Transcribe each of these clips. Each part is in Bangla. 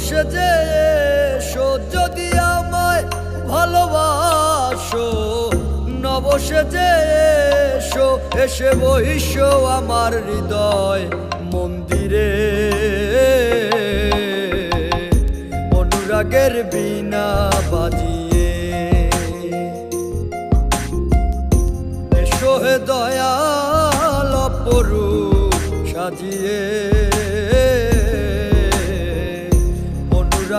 বসে যে এসো, যদি আমায় ভালোবাসো নবসে যে এসো, এসে বহিষ্য আমার হৃদয় মন্দিরে। অনুরাগের বিনা বাজিয়ে। এসো হে দয়াল অপরূপ, সাজিয়ে।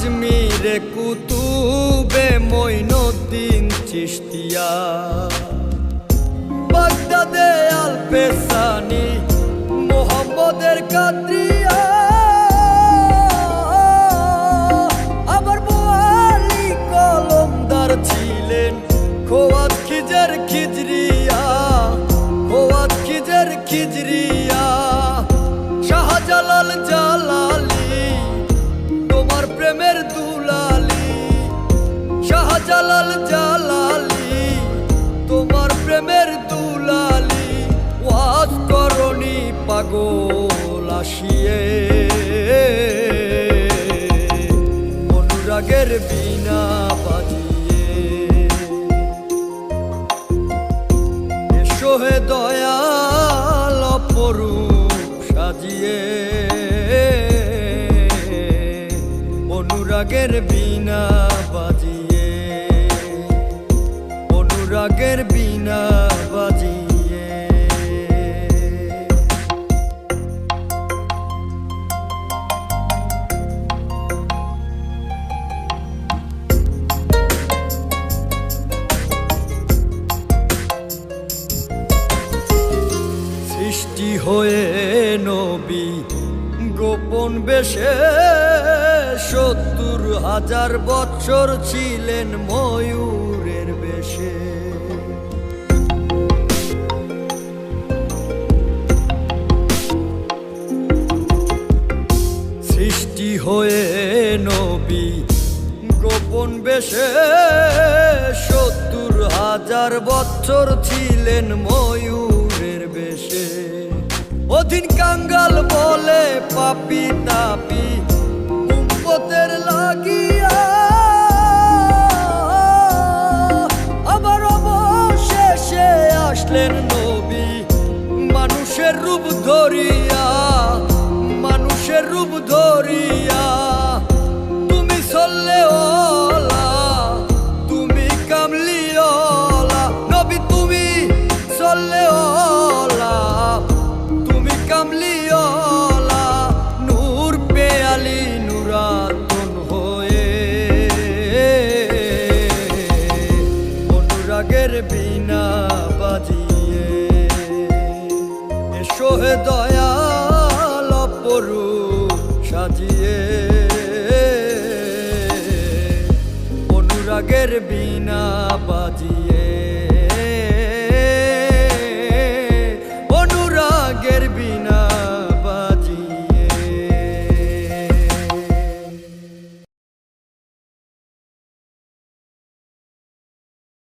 আজমিরে কুতুবে মইনুদ্দিন চিস্তিয়া বাগদাদে আলপেসানি মোহাম্মদের কাদ্রিয়া। শাহজালাল জালালি, তোমার প্রেমের দুলালি, ওয়াজ করনি পাগল আসিয়ে। অনুরাগের বিনা বাজিয়ে। এসো হে দয়াল অপরূপ সাজিয়ে। অনুরাগের বিনা অনুরাগের বিনা বাজিয়ে। সৃষ্টি হয়ে নবী গোপন বেশে সত্তর হাজার বছর ছিলেন ময়ূরের বেশে। নবী গোপন বেশে সত্তর হাজার বছর ছিলেন ময়ূরের বেশে। অধীন কাঙ্গাল বলে পাপি তাপি উম্মতের লাগিয়া। আবার অবশেষে আসলেন নবী, মানুষের রূপ ধরিয়া অনুরাগের বিনা বাজিয়ে। এসো হে দয়াল অপরু সাজিয়ে। অনুরাগের বিনা বাজিয়ে